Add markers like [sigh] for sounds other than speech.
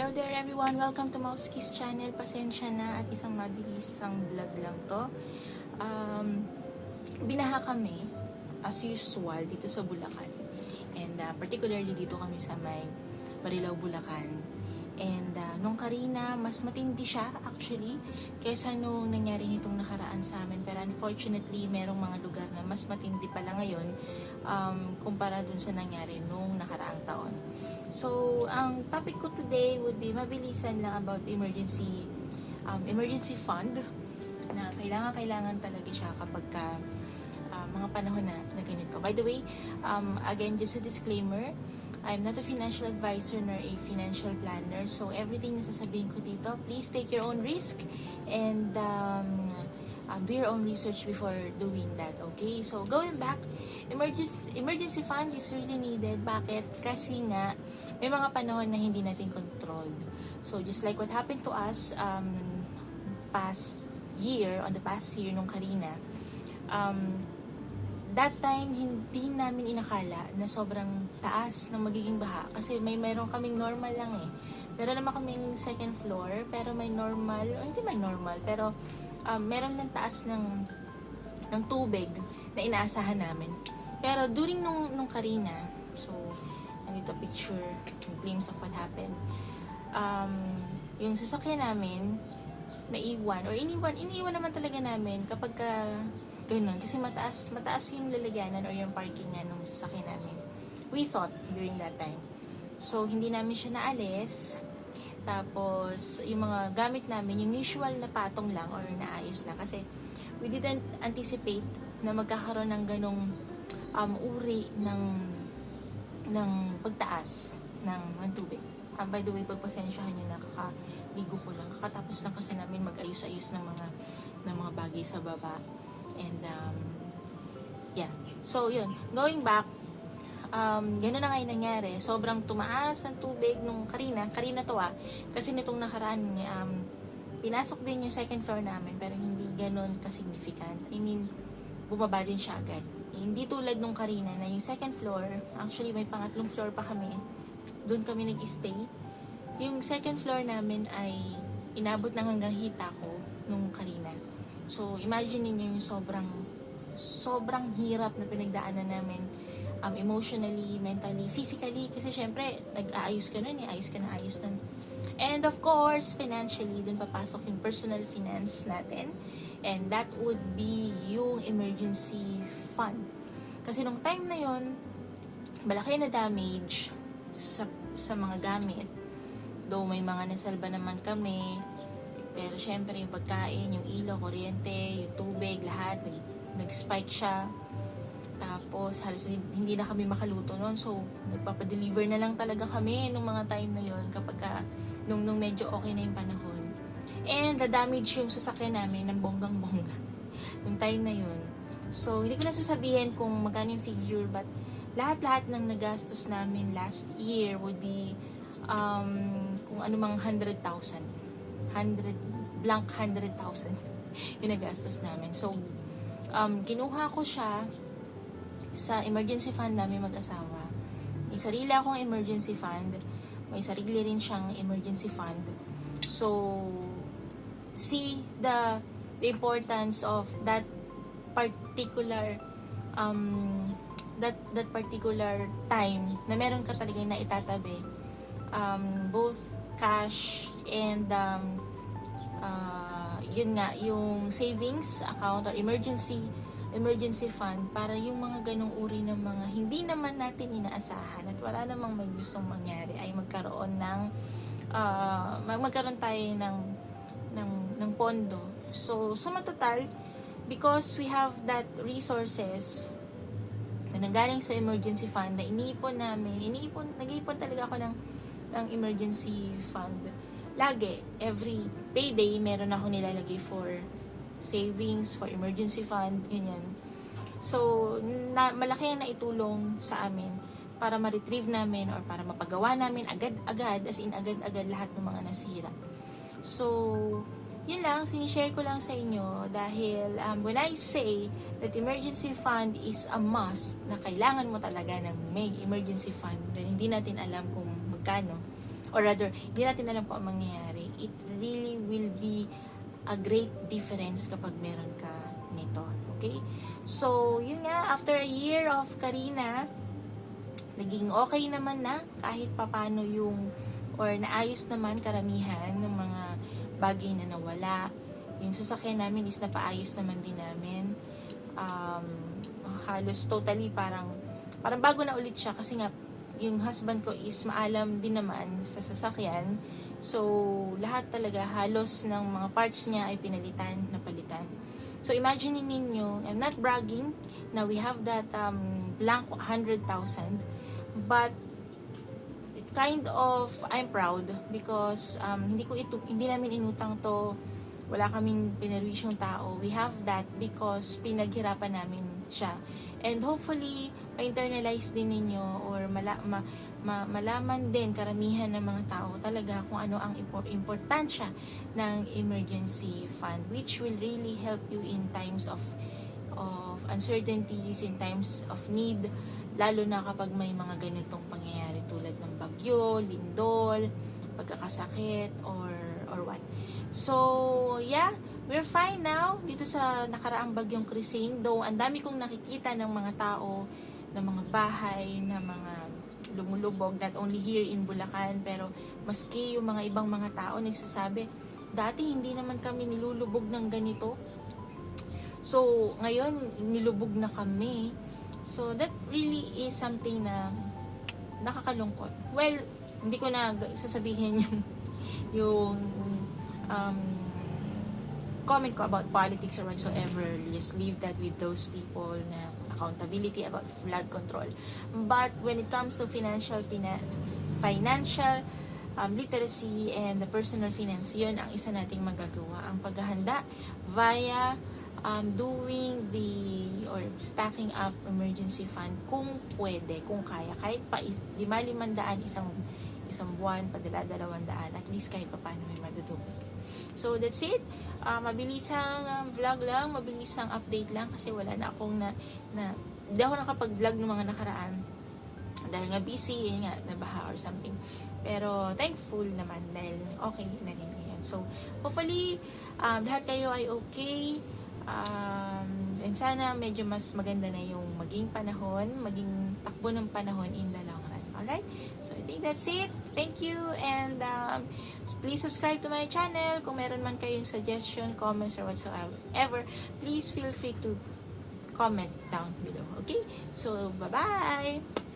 Hello there everyone! Welcome to Mousekiss channel. Pasensya na at isang mabilisang vlog lang to. Um, binaha kami as usual dito sa Bulacan. And uh, particularly dito kami sa may Marilao, Bulacan. And uh, nung Karina, mas matindi siya actually kaysa nung nangyari nitong nakaraan sa amin. Pero unfortunately, merong mga lugar na mas matindi pala ngayon um, kumpara dun sa nangyari nung nakaraang taon. So, ang topic ko today would be mabilisan lang about emergency um, emergency fund na kailangan kailangan talaga siya kapag ka, uh, mga panahon na, na ganito. By the way, um, again, just a disclaimer, I'm not a financial advisor nor a financial planner. So, everything na sasabihin ko dito, please take your own risk and um, um, do your own research before doing that, okay? So, going back, emergency, emergency fund is really needed. Bakit? Kasi nga, may mga panahon na hindi natin controlled. So, just like what happened to us um, past year, on the past year nung Karina, um, that time, hindi namin inakala na sobrang taas ng magiging baha. Kasi may meron kaming normal lang eh. Meron naman kaming second floor, pero may normal, o hindi man normal, pero um, meron lang taas ng, ng tubig na inaasahan namin. Pero during nung, nung Karina, so, nandito picture, glimpse of what happened, um, yung sasakyan namin, naiwan, or iniwan, iniwan naman talaga namin kapag ka, ganun, kasi mataas, mataas yung lalagyanan or yung parkingan ng sasakyan namin. We thought during that time. So, hindi namin siya naalis. Tapos, yung mga gamit namin, yung usual na patong lang or naayos lang. Kasi, we didn't anticipate na magkakaroon ng ganong um, uri ng ng pagtaas ng, ng tubig. Um, by the way, pagpasensyahan nyo na kakaligo ko lang. Kakatapos lang kasi namin mag-ayos-ayos ng mga ng mga bagay sa baba. And um, yeah. So, yun. Going back, um, gano'n na nga yung nangyari. Sobrang tumaas ang tubig nung Karina. Karina to ah. Kasi nitong nakaraan, um, pinasok din yung second floor namin pero hindi gano'n ka-significant. I mean, bumaba din siya agad. Hindi tulad nung Karina na yung second floor, actually may pangatlong floor pa kami. Doon kami nag-stay. Yung second floor namin ay inabot lang hanggang hita ko nung Karina. So, imagine niyo yung sobrang sobrang hirap na pinagdaanan namin um, emotionally, mentally, physically. Kasi syempre, nag-aayos ka nun eh. Ayos ka na ayos nun. And of course, financially, dun papasok yung personal finance natin. And that would be yung emergency fund. Kasi nung time na yon malaki na damage sa, sa mga gamit. Though may mga nasalba naman kami. Pero syempre, yung pagkain, yung ilaw, kuryente, yung tubig, lahat, nag, nag-spike siya. Tapos, halos hindi na kami makaluto noon. So, nagpapadeliver na lang talaga kami nung mga time na yon kapag ka, nung, nung medyo okay na yung panahon. And, the-damage yung sasakyan namin ng bonggang-bongga [laughs] nung time na yun. So, hindi ko na sasabihin kung magkano yung figure, but lahat-lahat ng nagastos namin last year would be um, kung ano mang 100,000. 100, blank 100,000 [laughs] yung nagastos namin. So, um, kinuha ko siya sa emergency fund namin mag-asawa. May sarili akong emergency fund. May sarili rin siyang emergency fund. So, see the, the importance of that particular um, that that particular time na meron ka talaga na itatabi um, both cash and um, uh, yun nga yung savings account or emergency emergency fund para yung mga ganong uri ng mga hindi naman natin inaasahan at wala namang may gustong mangyari ay magkaroon ng uh, mag- magkaroon tayo ng ng ng pondo. So, sumatotal because we have that resources na nanggaling sa emergency fund na iniipon namin, iniipon, nag-iipon talaga ako ng, ng emergency fund. Lagi, every payday, meron ako nilalagay for savings, for emergency fund, ganyan. So, na, malaki ang naitulong sa amin para ma-retrieve namin or para mapagawa namin agad-agad, as in agad-agad lahat ng mga nasira. So, yun lang, sinishare ko lang sa inyo dahil um, when I say that emergency fund is a must, na kailangan mo talaga ng may emergency fund, dahil hindi natin alam kung magkano or rather, hindi natin alam kung ang mangyayari. It really will be a great difference kapag meron ka nito. Okay? So, yun nga, after a year of Karina, naging okay naman na kahit papano yung or naayos naman karamihan ng mga bagay na nawala. Yung sasakyan namin is napaayos naman din namin. Um, halos totally parang parang bago na ulit siya kasi nga yung husband ko is maalam din naman sa sasakyan. So, lahat talaga halos ng mga parts niya ay pinalitan, napalitan. So, imagine ninyo, I'm not bragging na we have that um, blank 100,000 but kind of I'm proud because um, hindi ko ito hindi namin inutang to. Wala kaming pinarwisyong tao. We have that because pinaghirapan namin siya. And hopefully ma-internalize din ninyo or mala, ma, ma, malaman din karamihan ng mga tao talaga kung ano ang impor- importansya ng emergency fund which will really help you in times of of uncertainties in times of need lalo na kapag may mga ganitong pangyayari tulad ng bagyo, lindol, pagkakasakit, or, or what. So, yeah, we're fine now dito sa nakaraang bagyong Krising. Though, ang dami kong nakikita ng mga tao, ng mga bahay, na mga lumulubog, not only here in Bulacan, pero maski yung mga ibang mga tao nagsasabi, dati hindi naman kami nilulubog ng ganito. So, ngayon, nilubog na kami. So, that really is something na nakakalungkot. Well, hindi ko na sasabihin [laughs] yung yung um, comment ko about politics or whatsoever. Just leave that with those people na accountability about flood control. But when it comes to financial financial um, literacy and the personal finance, yun ang isa nating magagawa. Ang paghahanda via um, doing the or stacking up emergency fund kung pwede, kung kaya. Kahit pa lima limandaan isang isang buwan, padala dalawang daan, at least kahit pa paano may madudukot. So, that's it. Uh, mabilisang um, vlog lang, mabilisang update lang kasi wala na akong na, na hindi ako nakapag-vlog ng mga nakaraan dahil nga busy, yun nga, nabaha or something. Pero, thankful naman dahil okay na rin ngayon. So, hopefully, um, lahat kayo ay okay. Um, and sana medyo mas maganda na yung maging panahon, maging takbo ng panahon in the long Alright? So, I think that's it. Thank you. And um, please subscribe to my channel. Kung meron man kayong suggestion, comments, or whatsoever, please feel free to comment down below. Okay? So, bye-bye!